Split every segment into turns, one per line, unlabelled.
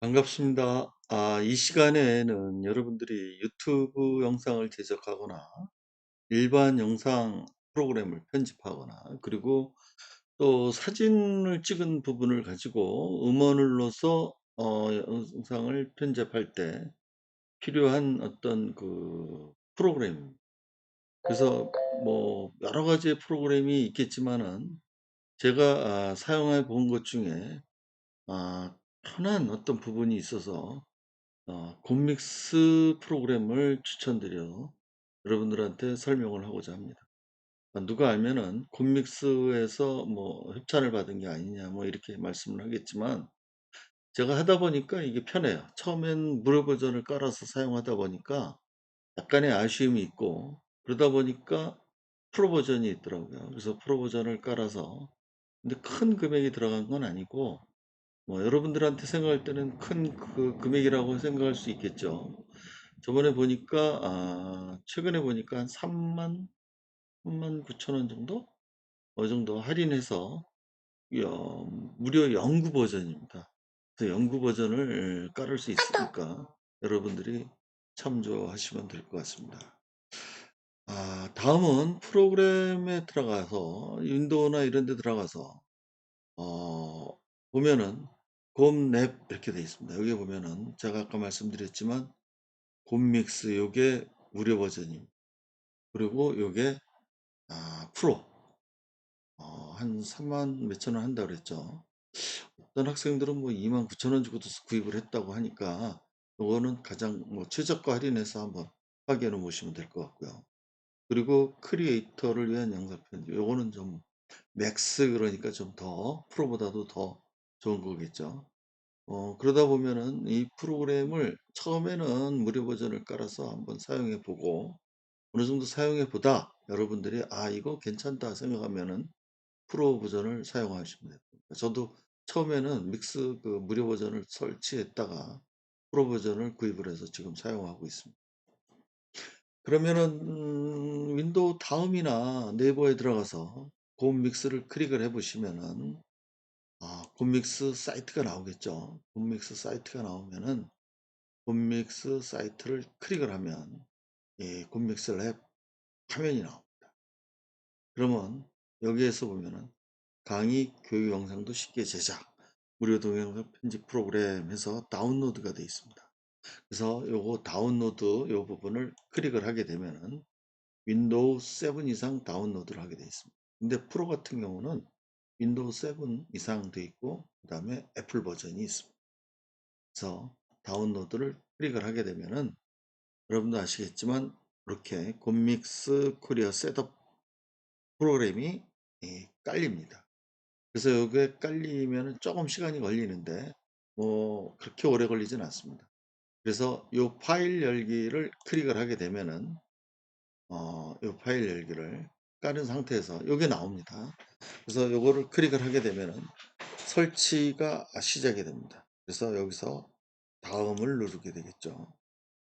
반갑습니다. 아 이 시간에는 여러분들이 유튜브 영상을 제작하거나 일반 영상 프로그램을 편집하거나 그리고 또 사진을 찍은 부분을 가지고 음원을 넣어서 어 영상을 편집할 때 필요한 어떤 그 프로그램 그래서 뭐 여러 가지의 프로그램이 있겠지만은 제가 아 사용해 본 것 중에 아 편한 어떤 부분이 있어서 어 곰믹스 프로그램을 추천드려 여러분들한테 설명을 하고자 합니다. 아 누가 알면은 "곰믹스에서 뭐 협찬을 받은 게 아니냐." 뭐 이렇게 말씀을 하겠지만 제가 하다 보니까 이게 편해요. 처음엔 무료 버전을 깔아서 사용하다 보니까 약간의 아쉬움이 있고 그러다 보니까 프로 버전이 있더라고요. 그래서 프로 버전을 깔아서 근데 큰 금액이 들어간 건 아니고 뭐 여러분들한테 생각할 때는 큰 그 금액이라고 생각할 수 있겠죠. 저번에 보니까 아 최근에 보니까 한30,000 39,000원 정도? 어 정도 할인해서 여 무료 영구 버전입니다. 그 영구 버전을 깔을 수 있으니까 여러분들이 참조하시면 될 것 같습니다. 아 다음은 프로그램에 들어가서 윈도우나 이런 데 들어가서 어 보면은 곰랩 이렇게 되어 있습니다. 여기 보면은 제가 아까 말씀드렸지만 곰믹스 요게 무료 버전입니다. 그리고 요게 아 프로 어 한30,000 몇천 원 한다고 그랬죠. 어떤 학생들은 뭐29,000원 주고도 구입을 했다고 하니까 요거는 가장 뭐 최저가 할인해서 한번 확인해 보시면 될 것 같고요. 그리고 크리에이터를 위한 영상 편집 요거는 좀 맥스 그러니까 좀 더 프로보다도 더 좋은 거겠죠. 어 그러다 보면은 이 프로그램을 처음에는 무료 버전을 깔아서 한번 사용해 보고 어느 정도 사용해 보다 여러분들이 '아 이거 괜찮다.' 생각하면은 프로 버전을 사용하시면 됩니다. 저도 처음에는 믹스 그 무료 버전을 설치했다가 프로 버전을 구입을 해서 지금 사용하고 있습니다. 그러면은 음 윈도우 다음이나 네이버에 들어가서 곰믹스를 클릭을 해 보시면은 아 곰믹스 사이트가 나오겠죠. 곰믹스 사이트가 나오면은 곰믹스 사이트를 클릭을 하면 이 곰믹스 랩 화면이 나옵니다. 그러면 여기에서 보면은 강의 교육 영상도 쉽게 제작, 무료 동영상 편집 프로그램 해서 다운로드가 되어 있습니다. 그래서 요거 다운로드 요 부분을 클릭을 하게 되면은 윈도우 7 이상 다운로드를 하게 되어 있습니다. 근데 프로 같은 경우는 윈도우 7 이상 되어 있고 그 다음에 애플 버전이 있습니다. 그래서 다운로드를 클릭을 하게 되면은 여러분도 아시겠지만 이렇게 곰믹스 코리아 셋업 프로그램이 예 깔립니다. 그래서 요게 깔리면은 쪼금 시간이 걸리는데 뭐 그렇게 오래 걸리진 않습니다. 그래서 요 파일 열기를 클릭을 하게 되면은 어요 파일 열기를 깔은 상태에서 요게 나옵니다. 그래서 요거를 클릭을 하게 되면은 설치가 아 시작이 됩니다. 그래서 여기서 다음을 누르게 되겠죠.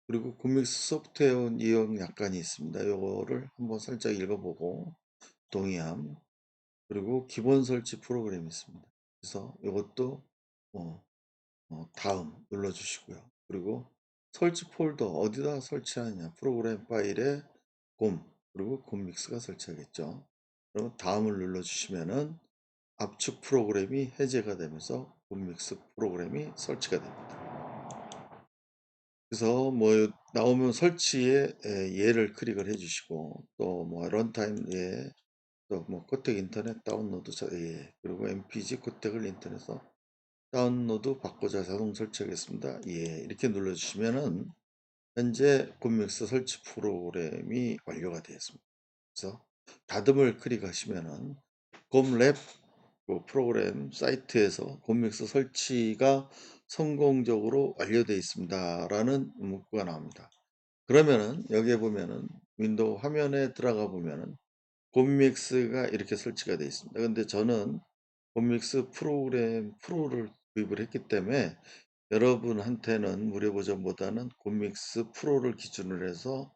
그리고 곰믹스 소프트웨어 이용 약관이 있습니다. 요거를 한번 살짝 읽어 보고 동의함 그리고 기본 설치 프로그램이 있습니다. 그래서 요것도 어 어 다음 눌러 주시고요. 그리고 설치 폴더 어디다 설치하느냐 프로그램 파일에 곰 그리고 곰믹스가 설치하겠죠. 그러면 다음을 눌러 주시면은 압축 프로그램이 해제가 되면서 곰믹스 프로그램이 설치가 됩니다. 그래서 뭐 나오면 설치에 예 예를 클릭을 해 주시고 또 뭐 런타임 예 또뭐 코텍 인터넷 다운로드 저예 그리고 MPG 코텍을 인터넷에서 다운로드 받고자 자동 설치하겠습니다. 예 이렇게 눌러 주시면은 현재 곰믹스 설치 프로그램이 완료가 되었습니다. 그래서 닫음을 클릭하시면은 곰랩 그 프로그램 사이트에서 곰믹스 설치가 성공적으로 완료되어 있습니다 라는 문구가 나옵니다. 그러면은 여기에 보면은 윈도우 화면에 들어가 보면은 곰믹스가 이렇게 설치가 되어 있습니다. 근데 저는 곰믹스 프로그램 프로를 구입을 했기 때문에 여러분한테는 무료 버전보다는 곰믹스 프로를 기준으로 해서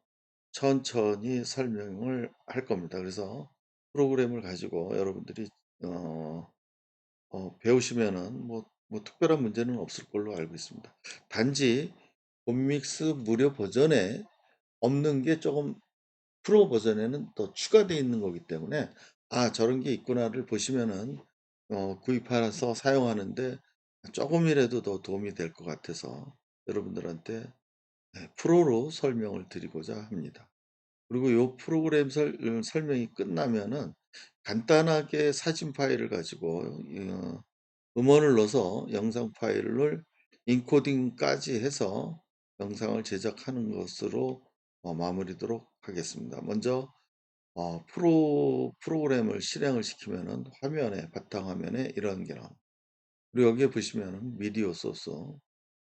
천천히 설명을 할 겁니다. 그래서 프로그램을 가지고 여러분들이 어 어 배우시면은 뭐 뭐 특별한 문제는 없을 걸로 알고 있습니다. 단지 곰믹스 무료 버전에 없는 게 조금 프로 버전에는 더 추가되어 있는 거기 때문에 '아 저런 게 있구나.'를 보시면은 어 구입해서 사용하는데 조금이라도 더 도움이 될 것 같아서 여러분들한테 네 프로로 설명을 드리고자 합니다. 그리고 요 프로그램 설음 설명이 끝나면은 간단하게 사진 파일을 가지고 어 음원을 넣어서 영상 파일을 인코딩까지 해서 영상을 제작하는 것으로 어 마무리하도록 하겠습니다. 먼저 어 프로 프로그램을 실행을 시키면은 화면에 바탕화면에 이런 게 나옵니다. 그리고 여기에 보시면은 미디어 소스,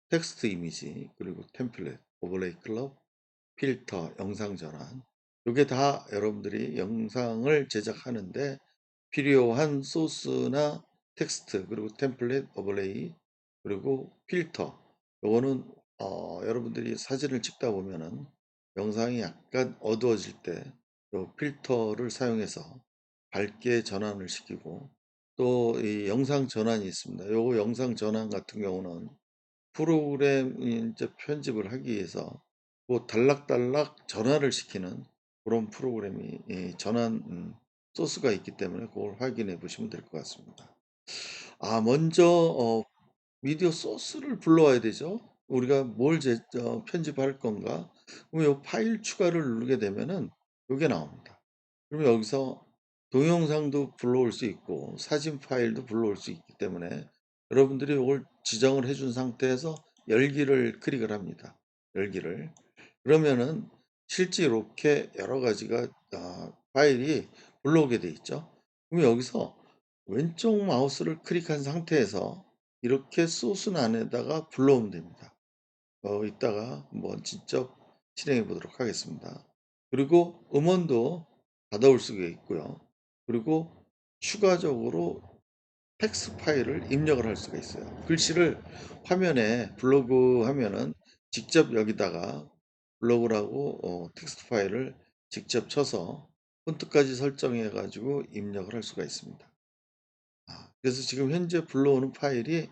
텍스트 이미지, 그리고 템플릿, 오버레이 클럽, 필터, 영상 전환. 요게 다 여러분들이 영상을 제작하는데 필요한 소스나 텍스트 그리고 템플릿, 오버레이 그리고 필터. 요거는 어 여러분들이 사진을 찍다 보면은 영상이 약간 어두워질 때요 필터를 사용해서 밝게 전환을 시키고 또 이 영상 전환이 있습니다. 요거 영상 전환 같은 경우는 프로그램 인제 편집을 하기 위해서 뭐 달락달락 전환을 시키는 그런 프로그램이 이 전환 음 소스가 있기 때문에 그걸 확인해 보시면 될 것 같습니다. 아 먼저 어 미디어 소스를 불러와야 되죠. 우리가 뭘 제 어 편집할 건가? 그럼 요 파일 추가를 누르게 되면은 요게 나옵니다. 그러면 여기서 동영상도 불러올 수 있고 사진 파일도 불러올 수 있기 때문에 여러분들이 요걸 지정을 해준 상태에서 열기를 클릭을 합니다. 열기를. 그러면은 실제 이렇게 여러 가지가 아 파일이 불러오게 돼 있죠. 그럼 여기서 왼쪽 마우스를 클릭한 상태에서 이렇게 소스 안에다가 불러오면 됩니다. 어 이따가 한번 직접 실행해 보도록 하겠습니다. 그리고 음원도 받아올 수가 있고요. 그리고 추가적으로 텍스트 파일을 입력을 할 수가 있어요. 글씨를 화면에 블로그 하면은 직접 여기다가 블로그라고 어 텍스트 파일을 직접 쳐서 폰트까지 설정해 가지고 입력을 할 수가 있습니다. 아 그래서 지금 현재 불러오는 파일이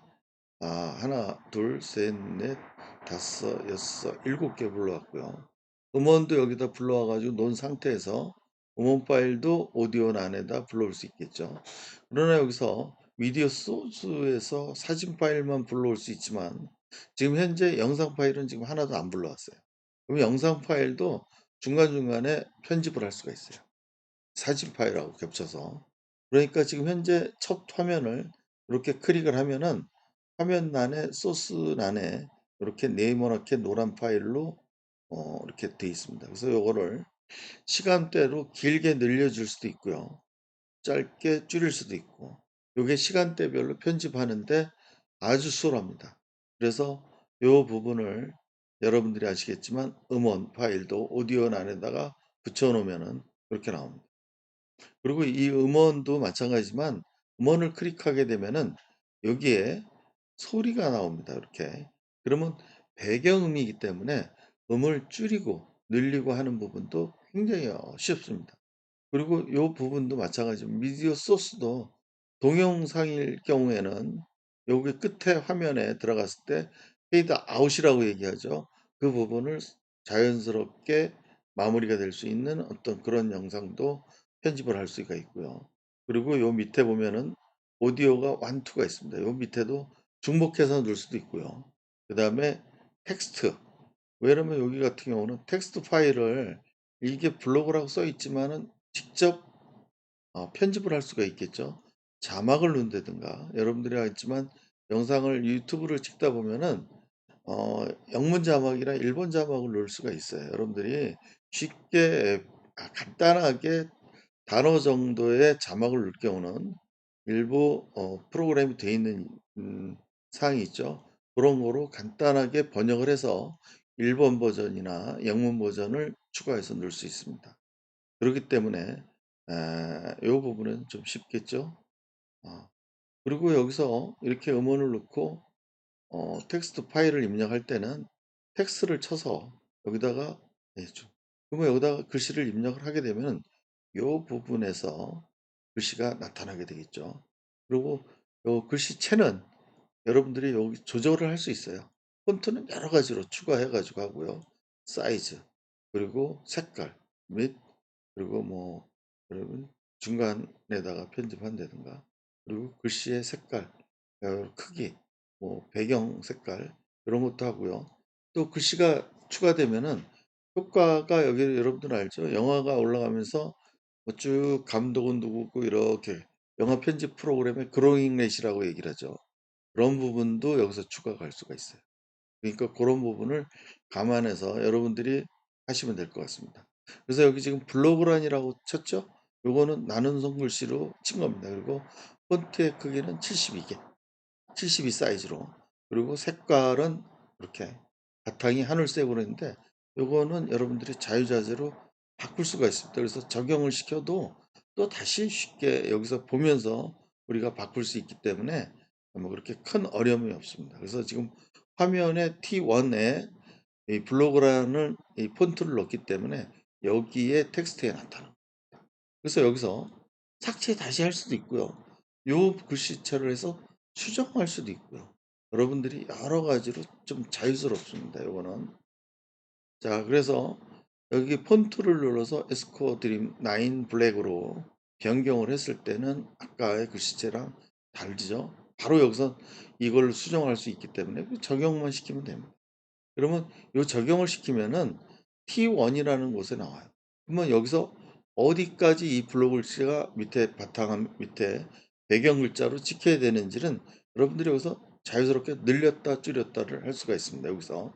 아 하나 둘 셋 넷 다섯 여섯 일곱 개 불러왔고요. 음원도 여기다 불러와 가지고 놓은 상태에서 음원 파일도 오디오 안에다 불러올 수 있겠죠. 그러나 여기서 미디어 소스에서 사진 파일만 불러올 수 있지만 지금 현재 영상 파일은 지금 하나도 안 불러왔어요. 그럼 영상 파일도 중간중간에 편집을 할 수가 있어요. 사진 파일하고 겹쳐서. 그러니까 지금 현재 첫 화면을 이렇게 클릭을 하면은 화면란에 소스란에 이렇게 네모나게 노란 파일로 어 이렇게 돼 있습니다. 그래서 요거를 시간대로 길게 늘려줄 수도 있고요. 짧게 줄일 수도 있고 요게 시간대별로 편집하는데 아주 수월합니다. 그래서 요 부분을 여러분들이 아시겠지만 음원 파일도 오디오 안에다가 붙여 놓으면은 이렇게 나옵니다. 그리고 이 음원도 마찬가지지만 음원을 클릭하게 되면은 여기에 소리가 나옵니다. 이렇게. 그러면 배경음이기 때문에 음을 줄이고 늘리고 하는 부분도 굉장히 어 쉽습니다. 그리고 요 부분도 마찬가지로 미디어 소스도 동영상일 경우에는 여기 끝에 화면에 들어갔을 때 페이드 아웃이라고 얘기하죠. 그 부분을 자연스럽게 마무리가 될 수 있는 어떤 그런 영상도 편집을 할 수가 있고요. 그리고 요 밑에 보면은 오디오가 완투가 있습니다. 요 밑에도 중복해서 넣을 수도 있고요. 그 다음에 텍스트. 왜냐면 여기 같은 경우는 텍스트 파일을 이게 블로그라고 써 있지만은 직접 어 편집을 할 수가 있겠죠. 자막을 넣는다든가 여러분들이 알지만 영상을 유튜브를 찍다 보면은 어 영문 자막이랑 일본 자막을 넣을 수가 있어요. 여러분들이 쉽게 아 간단하게 단어 정도의 자막을 넣을 경우는 일부 어 프로그램이 되어 있는 음 사항이 있죠. 그런 거로 간단하게 번역을 해서 일본 버전이나 영문 버전을 추가해서 넣을 수 있습니다. 그렇기 때문에 에요 부분은 좀 쉽겠죠. 어 그리고 여기서 이렇게 음원을 넣고 어 텍스트 파일을 입력할 때는 텍스트를 쳐서 여기다가 내죠. 그러면 여기다가 글씨를 입력을 하게 되면 요 부분에서 글씨가 나타나게 되겠죠. 그리고 요 글씨체는 여러분들이 여기 조절을 할 수 있어요. 폰트는 여러 가지로 추가해 가지고 하고요. 사이즈 그리고 색깔 및 그리고 뭐 여러분 중간에다가 편집한다든가 그리고 글씨의 색깔 어, 크기 뭐 배경 색깔 이런 것도 하고요. 또 글씨가 추가되면은 효과가 여기 여러분들 알죠? 영화가 올라가면서 뭐 쭉 감독은 누구고 이렇게 영화 편집 프로그램에 그로잉 렛이라고 얘기를 하죠. 그런 부분도 여기서 추가갈 수가 있어요. 그러니까 그런 부분을 감안해서 여러분들이 하시면 될 것 같습니다. 그래서 여기 지금 블로그란이라고 쳤죠? 요거는 나눈 손글씨로 친 겁니다. 그리고 폰트의 크기는 72개, 72 사이즈로. 그리고 색깔은 이렇게 바탕이 하늘색으로 했는데 요거는 여러분들이 자유자재로 바꿀 수가 있습니다. 그래서 적용을 시켜도 또 다시 쉽게 여기서 보면서 우리가 바꿀 수 있기 때문에 뭐 그렇게 큰 어려움이 없습니다. 그래서 지금 화면에 T1에 이 블로그라는 이 폰트를 넣기 때문에 여기에 텍스트에 나타납니다. 그래서 여기서 삭제 다시 할 수도 있고요. 요 글씨체를 해서 수정할 수도 있고요. 여러분들이 여러 가지로 좀 자유스럽습니다. 요거는. 자, 그래서 여기 폰트를 눌러서 에스코 드림 9 블랙으로 변경을 했을 때는 아까의 글씨체랑 다르죠. 바로 여기서 이걸 수정할 수 있기 때문에 적용만 시키면 됩니다. 그러면 이 적용을 시키면은 T1이라는 곳에 나와요. 그러면 여기서 어디까지 이 블록을 제가 밑에 바탕 밑에 배경 글자로 찍혀야 되는지는 여러분들이 여기서 자유스럽게 늘렸다 줄였다를 할 수가 있습니다. 여기서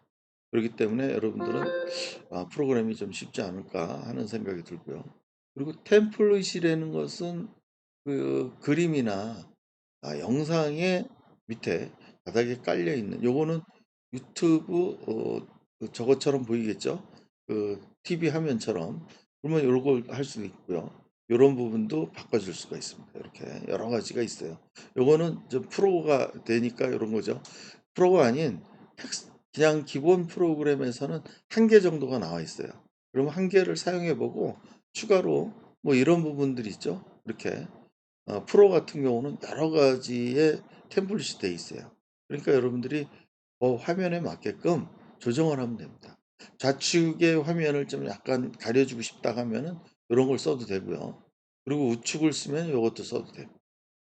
그렇기 때문에 여러분들은 아, 프로그램이 좀 쉽지 않을까 하는 생각이 들고요. 그리고 템플릿이라는 것은 그 그림이나 아, 영상의 밑에 바닥에 깔려 있는 요거는 유튜브 어, 그 저것처럼 보이겠죠? 그 TV 화면처럼 그러면 요걸 할 수도 있고요. 요런 부분도 바꿔줄 수가 있습니다. 이렇게 여러 가지가 있어요. 요거는 좀 프로가 되니까 요런 거죠. 프로가 아닌 텍스 그냥 기본 프로그램에서는 한 개 정도가 나와 있어요. 그럼 한 개를 사용해 보고 추가로 뭐 이런 부분들이 있죠. 이렇게 어, 프로 같은 경우는 여러 가지의 템플릿이 되어 있어요. 그러니까 여러분들이 그 화면에 맞게끔 조정을 하면 됩니다. 좌측의 화면을 좀 약간 가려주고 싶다 하면은 이런 걸 써도 되고요. 그리고 우측을 쓰면 이것도 써도 되고.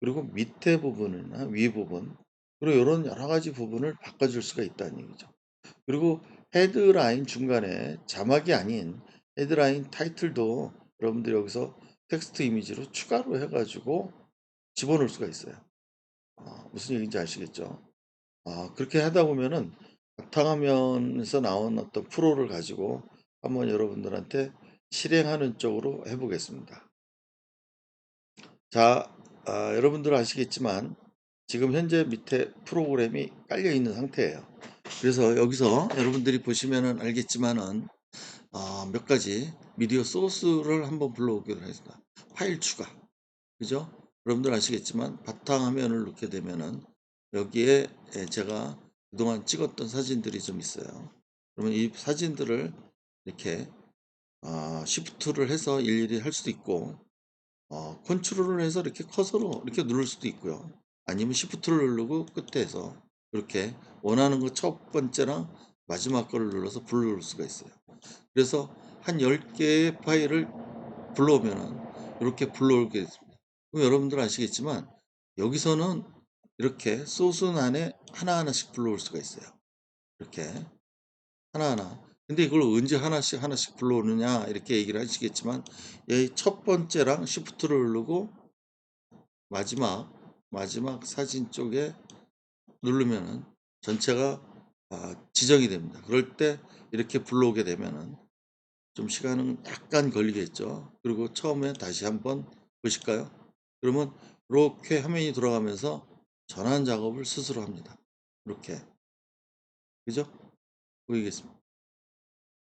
그리고 밑에 부분이나 위 부분, 그리고 이런 여러 가지 부분을 바꿔줄 수가 있다는 얘기죠. 그리고 헤드라인 중간에 자막이 아닌 헤드라인 타이틀도 여러분들이 여기서 텍스트 이미지로 추가로 해가지고 집어넣을 수가 있어요. 어, 무슨 얘기인지 아시겠죠? 아, 그렇게 하다 보면은 바탕화면에서 나온 어떤 프로를 가지고 한번 여러분들한테 실행하는 쪽으로 해보겠습니다. 자, 아, 여러분들 아시겠지만 지금 현재 밑에 프로그램이 깔려 있는 상태예요. 그래서 여기서 여러분들이 보시면은 알겠지만은 어, 몇 가지 미디어 소스를 한번 불러오기로 했습니다. 파일 추가. 그죠? 여러분들 아시겠지만 바탕화면을 놓게 되면은 여기에 예, 제가 그동안 찍었던 사진들이 좀 있어요. 그러면 이 사진들을 이렇게 어, 시프트를 해서 일일이 할 수도 있고 어, 컨트롤을 해서 이렇게 커서로 이렇게 누를 수도 있고요. 아니면 시프트를 누르고 끝에서 이렇게 원하는 거 첫 번째랑 마지막 거를 눌러서 불러올 수가 있어요. 그래서 한 10개의 파일을 불러오면은 이렇게 불러오게 됐습니다. 그럼 여러분들 아시겠지만 여기서는 이렇게 소스 안에 하나하나씩 불러올 수가 있어요. 이렇게 하나하나. 근데 이걸 언제 하나씩 하나씩 불러오느냐 이렇게 얘기를 하시겠지만 이첫 번째랑 시프트를 누르고 마지막 마지막 사진 쪽에 누르면은 전체가 아, 지정이 됩니다. 그럴 때 이렇게 불러오게 되면은 좀 시간은 약간 걸리겠죠. 그리고 처음에 다시 한번 보실까요? 그러면 이렇게 화면이 돌아가면서 전환 작업을 스스로 합니다. 이렇게. 그죠? 보이겠습니다.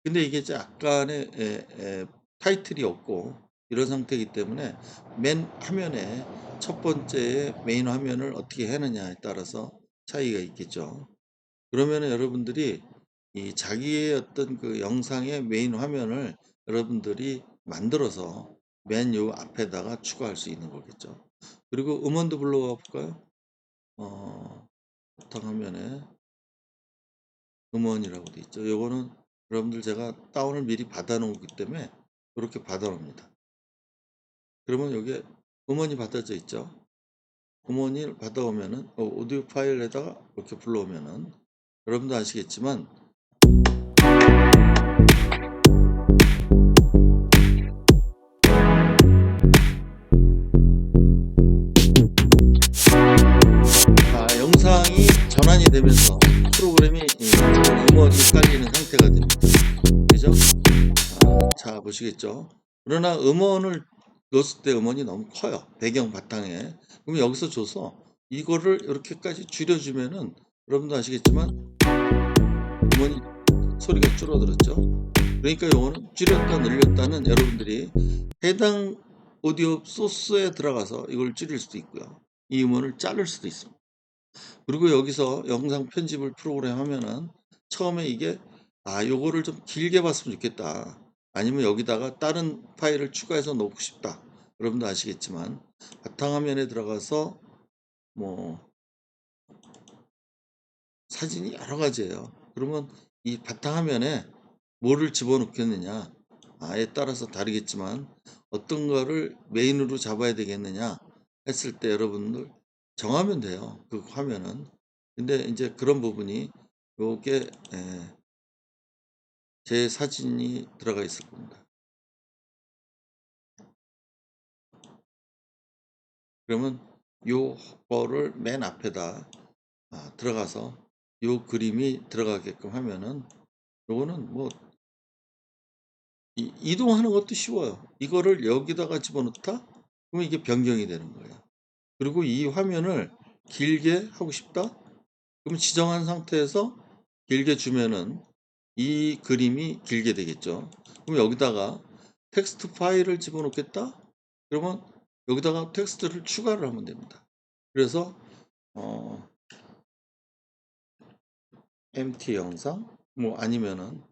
근데 이게 약간의 에, 에, 타이틀이 없고 이런 상태이기 때문에 맨 화면에 첫 번째 메인 화면을 어떻게 해느냐에 따라서 차이가 있겠죠. 그러면 여러분들이 이 자기의 어떤 그 영상의 메인 화면을 여러분들이 만들어서 맨 요 앞에다가 추가할 수 있는 거겠죠. 그리고 음원도 불러가 볼까요? 어, 바탕 화면에 음원이라고 돼 있죠. 요거는 여러분들 제가 다운을 미리 받아 놓기 때문에 이렇게 받아 놉니다. 그러면 여기에 음원이 받아져 있죠. 음원을 받아오면은 어, 오디오 파일에다가 이렇게 불러오면은 여러분도 아시겠지만 되면서 프로그램이 이 음원이 깔리는 상태가 됩니다. 그죠? 아, 자 보시겠죠? 그러나 음원을 넣었을 때 음원이 너무 커요. 배경 바탕에. 그럼 여기서 줘서 이거를 이렇게까지 줄여주면은 여러분도 아시겠지만 음원이 소리가 줄어들었죠. 그러니까 요거는 줄였다 늘렸다는 여러분들이 해당 오디오 소스에 들어가서 이걸 줄일 수도 있고요. 이 음원을 자를 수도 있습니다. 그리고 여기서 영상 편집을 프로그램 하면은 처음에 이게 아 요거를 좀 길게 봤으면 좋겠다. 아니면 여기다가 다른 파일을 추가해서 넣고 싶다. 여러분도 아시겠지만 바탕화면에 들어가서 뭐 사진이 여러 가지예요. 그러면 이 바탕화면에 뭐를 집어넣겠느냐 아에 따라서 다르겠지만 어떤 거를 메인으로 잡아야 되겠느냐 했을 때 여러분들 정하면 돼요. 그 화면은. 근데 이제 그런 부분이 요게 예, 제 사진이 들어가 있을 겁니다. 그러면 요 거를 맨 앞에다 아, 들어가서 요 그림이 들어가게끔 하면은 요거는 뭐 이, 이동하는 것도 쉬워요. 이거를 여기다가 집어넣다? 그러면 이게 변경이 되는 거예요. 그리고 이 화면을 길게 하고 싶다? 그럼 지정한 상태에서 길게 주면은 이 그림이 길게 되겠죠. 그럼 여기다가 텍스트 파일을 집어넣겠다? 그러면 여기다가 텍스트를 추가를 하면 됩니다. 그래서 어, MT 영상 뭐 아니면은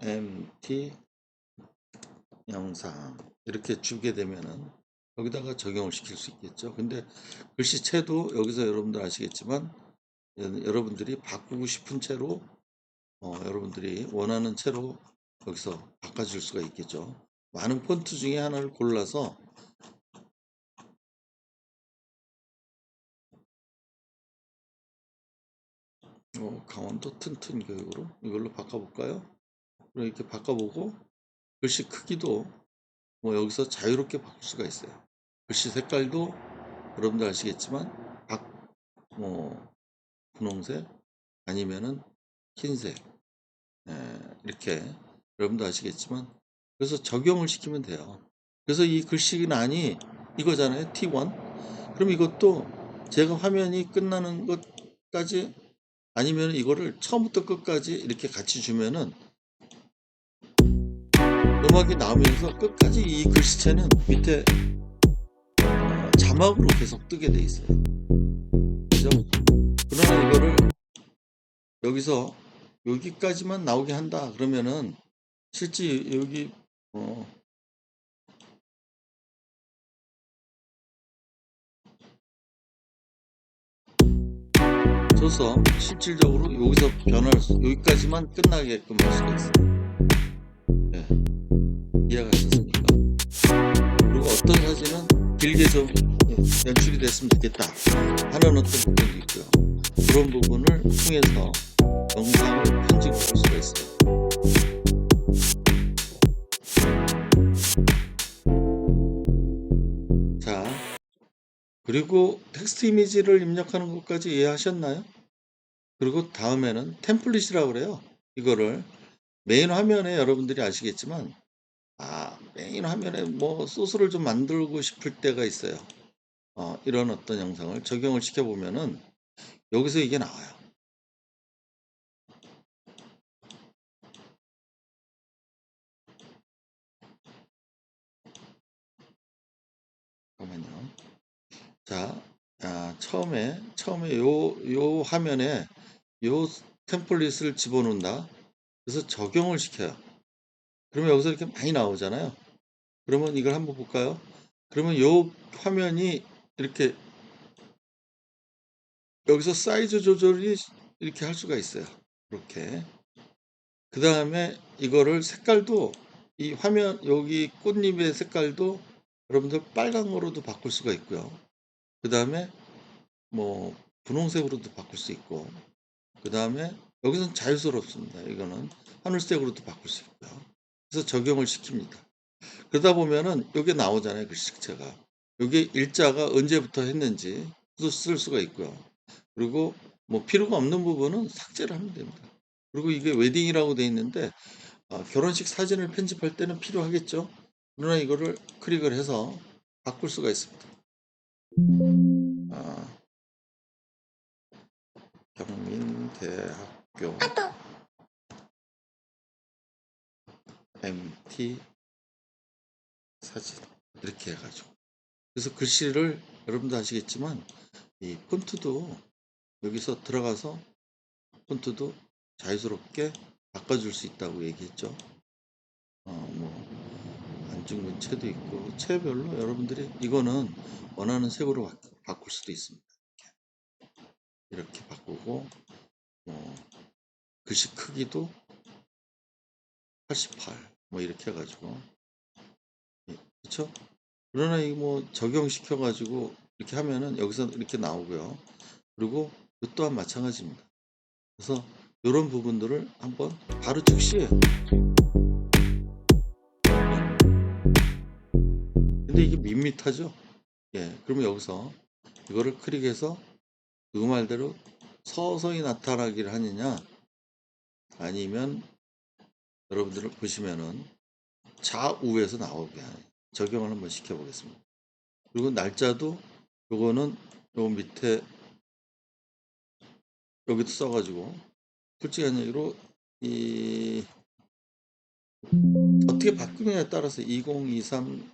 MT 영상 이렇게 주게 되면은 여기다가 적용을 시킬 수 있겠죠. 근데 글씨체도 여기서 여러분들 아시겠지만 여- 여러분들이 바꾸고 싶은 채로 어, 여러분들이 원하는 채로 여기서 바꿔줄 수가 있겠죠. 많은 폰트 중에 하나를 골라서 어, 강원도 튼튼 교육으로 이걸로 바꿔볼까요? 이렇게 바꿔보고 글씨 크기도 뭐 여기서 자유롭게 바꿀 수가 있어요. 글씨 색깔도 여러분들 아시겠지만 박, 뭐 분홍색 아니면은 흰색 예, 이렇게 여러분도 아시겠지만 그래서 적용을 시키면 돼요. 그래서 이 글씨란이 이거잖아요. T1. 그럼 이것도 제가 화면이 끝나는 것까지 아니면 이거를 처음부터 끝까지 이렇게 같이 주면은 음악이 나오면서 끝까지 이 글씨체는 밑에 어, 자막으로 계속 뜨게 돼 있어요. 그죠? 그러나 이거를 여기서 여기까지만 나오게 한다 그러면은 실제 여기 어 줘서 실질적으로 여기서 수 여기까지만 끝나게끔 할 수가 있어요. 네. 이해가 되셨습니까? 그리고 어떤 사진은 길게 좀 연출이 됐으면 좋겠다 하는 어떤 부분도 있고요. 그런 부분을 통해서 영상을 편집할 수가 있어요. 자, 그리고 텍스트 이미지를 입력하는 것까지 이해하셨나요? 그리고 다음에는 템플릿이라고 그래요. 이거를 메인 화면에 여러분들이 아시겠지만 아, 메인 화면에 뭐 소스를 좀 만들고 싶을 때가 있어요. 어, 이런 어떤 영상을 적용을 시켜보면은 여기서 이게 나와요. 잠깐만요. 자, 아, 처음에, 처음에 요, 요 화면에 요 템플릿을 집어넣는다. 그래서 적용을 시켜요. 그러면 여기서 이렇게 많이 나오잖아요. 그러면 이걸 한번 볼까요? 그러면 요 화면이 이렇게 여기서 사이즈 조절이 이렇게 할 수가 있어요. 이렇게. 그 다음에 이거를 색깔도 이 화면 여기 꽃잎의 색깔도 여러분들 빨강으로도 바꿀 수가 있고요. 그 다음에 뭐 분홍색으로도 바꿀 수 있고 그 다음에 여기서는 자유스럽습니다. 이거는 하늘색으로도 바꿀 수 있고요. 그래서 적용을 시킵니다. 그러다 보면은 여기 나오잖아요. 글씨체가. 여기 일자가 언제부터 했는지 쓸 수가 있고요. 그리고 뭐 필요가 없는 부분은 삭제를 하면 됩니다. 그리고 이게 웨딩이라고 돼 있는데 아, 결혼식 사진을 편집할 때는 필요하겠죠. 그러나 이거를 클릭을 해서 바꿀 수가 있습니다. 아, 경민대학교 MT 사진 이렇게 해가지고 그래서 글씨를 여러분도 아시겠지만 이 폰트도 여기서 들어가서 폰트도 자유스럽게 바꿔줄 수 있다고 얘기했죠. 어, 뭐 안중근 채도 있고 채별로 여러분들이 이거는 원하는 색으로 바, 바꿀 수도 있습니다. 이렇게, 이렇게 바꾸고 뭐 글씨 크기도 88 뭐 이렇게 해가지고 그렇죠? 그러나 이 뭐 적용시켜 가지고 이렇게 하면은 여기서 이렇게 나오고요. 그리고 이 또한 마찬가지입니다. 그래서 이런 부분들을 한번 바로 즉시에 근데 이게 밋밋하죠? 예, 그러면 여기서 이거를 클릭해서 그 말대로 서서히 나타나기를 하느냐 아니면 여러분들을 보시면은 좌우에서 나오게 하는 적용을 한번 시켜보겠습니다. 그리고 날짜도 요거는 요 밑에 여기도 써가지고 솔직한 얘기로 이 어떻게 바꾸느냐에 따라서 2023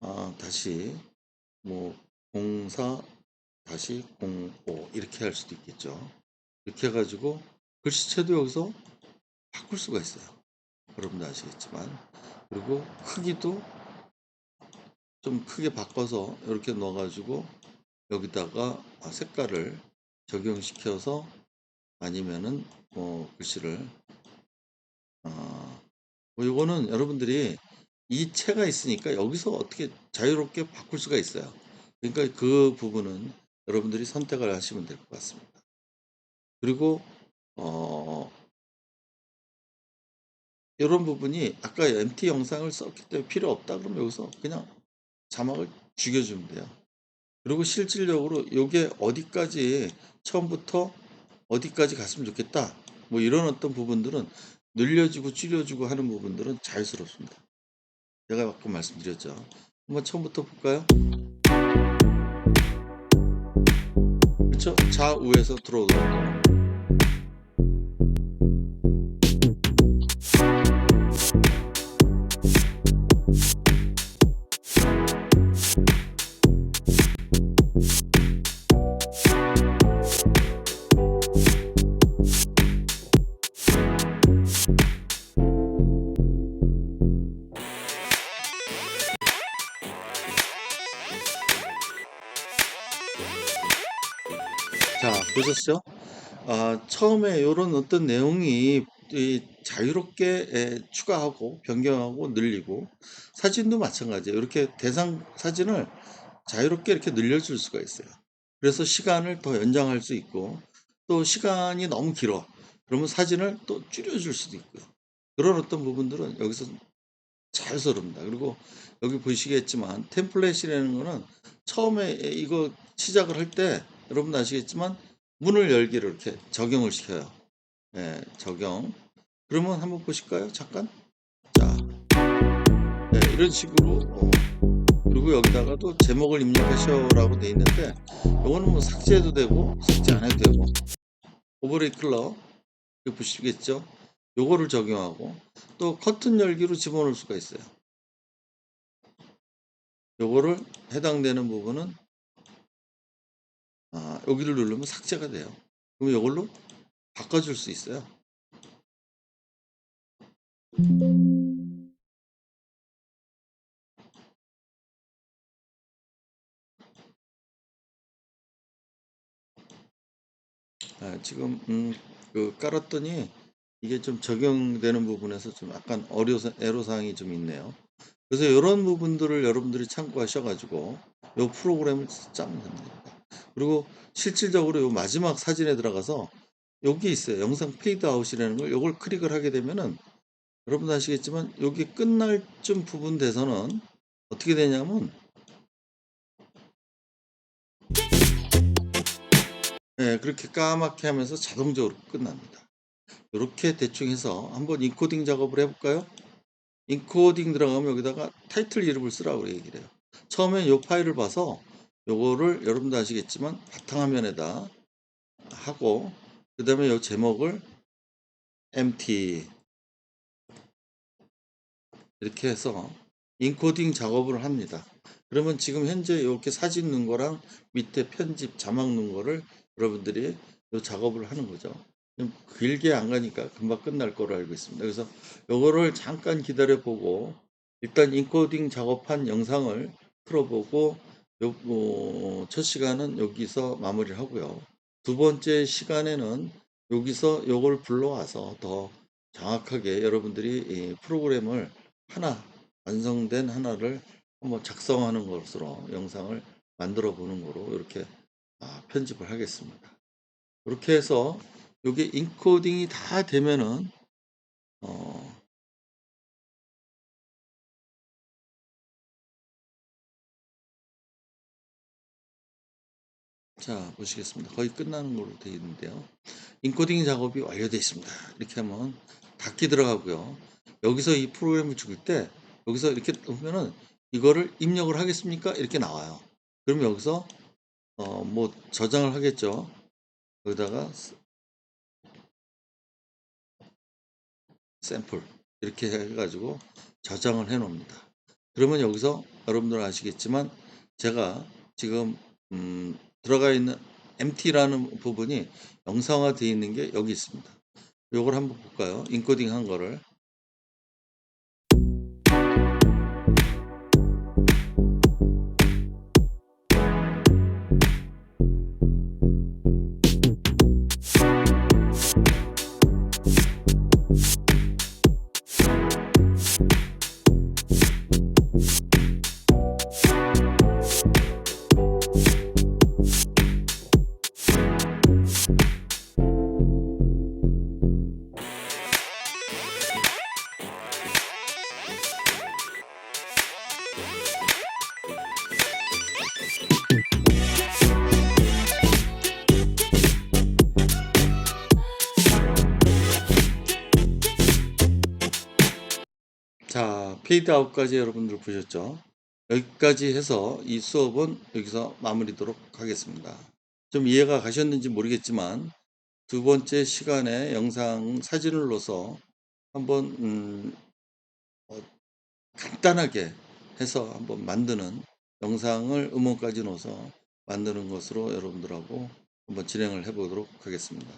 아, 다시 뭐 04 다시 05 이렇게 할 수도 있겠죠. 이렇게 해가지고 글씨체도 여기서 바꿀 수가 있어요. 여러분도 아시겠지만 그리고 크기도 좀 크게 바꿔서 이렇게 넣어가지고 여기다가 색깔을 적용시켜서 아니면은 뭐 글씨를 어, 뭐 이거는 여러분들이 이 채가 있으니까 여기서 어떻게 자유롭게 바꿀 수가 있어요. 그러니까 그 부분은 여러분들이 선택을 하시면 될 것 같습니다. 그리고 어, 이런 부분이 아까 MT 영상을 썼기 때문에 필요 없다 그러면 여기서 그냥 자막을 죽여주면 돼요. 그리고 실질적으로 이게 어디까지 처음부터 어디까지 갔으면 좋겠다. 뭐 이런 어떤 부분들은 늘려주고 줄여주고 하는 부분들은 자유스럽습니다. 제가 아까 말씀드렸죠. 한번 처음부터 볼까요? 그렇죠? 좌우에서 들어오고 자, 처음에 이런 어떤 내용이 이 자유롭게 에, 추가하고 변경하고 늘리고 사진도 마찬가지예요. 이렇게 대상 사진을 자유롭게 이렇게 늘려줄 수가 있어요. 그래서 시간을 더 연장할 수 있고 또 시간이 너무 길어. 그러면 사진을 또 줄여줄 수도 있고요. 그런 어떤 부분들은 여기서 자유스럽습니다. 그리고 여기 보시겠지만 템플릿이라는 거는 처음에 이거 시작을 할 때 여러분 아시겠지만 문을 열기를 이렇게 적용을 시켜요. 예, 적용. 그러면 한번 보실까요? 잠깐. 자, 네, 이런 식으로 어, 그리고 여기다가도 제목을 입력하셔라고 돼 있는데 이거는 뭐 삭제해도 되고 삭제 안 해도 되고 오버레이 이거 보시겠죠? 요거를 적용하고 또 커튼 열기로 집어넣을 수가 있어요. 요거를 해당되는 부분은 아, 여기를 누르면 삭제가 돼요. 그럼 이걸로 바꿔줄 수 있어요. 예 지금 음 그 깔았더니 이게 좀 적용되는 부분에서 좀 약간 어려서 애로사항이 좀 있네요. 그래서 요런 부분들을 여러분들이 참고하셔 가지고 요 프로그램을 짜면 됩니다. 그리고 실질적으로 요 마지막 사진에 들어가서 여기 있어요. 영상 페이드 아웃이라는 걸 요걸 클릭을 하게 되면은 여러분도 아시겠지만 여기 끝날 쯤 부분 돼서는 어떻게 되냐면 예 그렇게 까맣게 하면서 자동적으로 끝납니다. 요렇게 대충 해서 한번 인코딩 작업을 해 볼까요? 인코딩 들어가면 여기다가 타이틀 이름을 쓰라고 얘기를 해요. 처음엔 요 파일을 봐서 요거를 여러분도 아시겠지만 바탕화면에다 하고 그 다음에 요 제목을 empty 이렇게 해서 인코딩 작업을 합니다. 그러면 지금 현재 이렇게 사진 넣은 거랑 밑에 편집 자막 넣은 거를 여러분들이 요 작업을 하는 거죠. 좀 길게 안 가니까 금방 끝날 거로 알고 있습니다. 그래서 요거를 잠깐 기다려 보고 일단 인코딩 작업한 영상을 틀어 보고 요뭐첫 시간은 여기서 마무리를 하고요. 두 번째 시간에는 여기서 요걸 불러와서 더 정확하게 여러분들이 이 프로그램을 하나 완성된 하나를 한번 작성하는 것으로 영상을 만들어 보는 거로 이렇게 아 편집을 하겠습니다. 요렇게 해서 요게 인코딩이 다 되면은 어 자 보시겠습니다. 거의 끝나는 걸로 되어 있는데요. 인코딩 작업이 완료되어 있습니다. 이렇게 하면 닫기 들어가고요. 여기서 이 프로그램을 죽일 때 여기서 이렇게 보면은 이거를 입력을 하겠습니까? 이렇게 나와요. 그러면 여기서 어 뭐 저장을 하겠죠. 여기다가 샘플 이렇게 해 가지고 저장을 해 놓습니다. 그러면 여기서 여러분들 아시겠지만 제가 지금 음 들어가 있는 empty라는 부분이 영상화 되어 있는 게 여기 있습니다. 요걸 한번 볼까요? 인코딩 한 거를. 자, 페이드 아웃까지 여러분들 보셨죠? 여기까지 해서 이 수업은 여기서 마무리도록 하겠습니다. 좀 이해가 가셨는지 모르겠지만 두 번째 시간에 영상 사진을 넣어서 한번 음, 어, 간단하게 해서 한번 만드는 영상을 음원까지 넣어서 만드는 것으로 여러분들하고 한번 진행을 해 보도록 하겠습니다.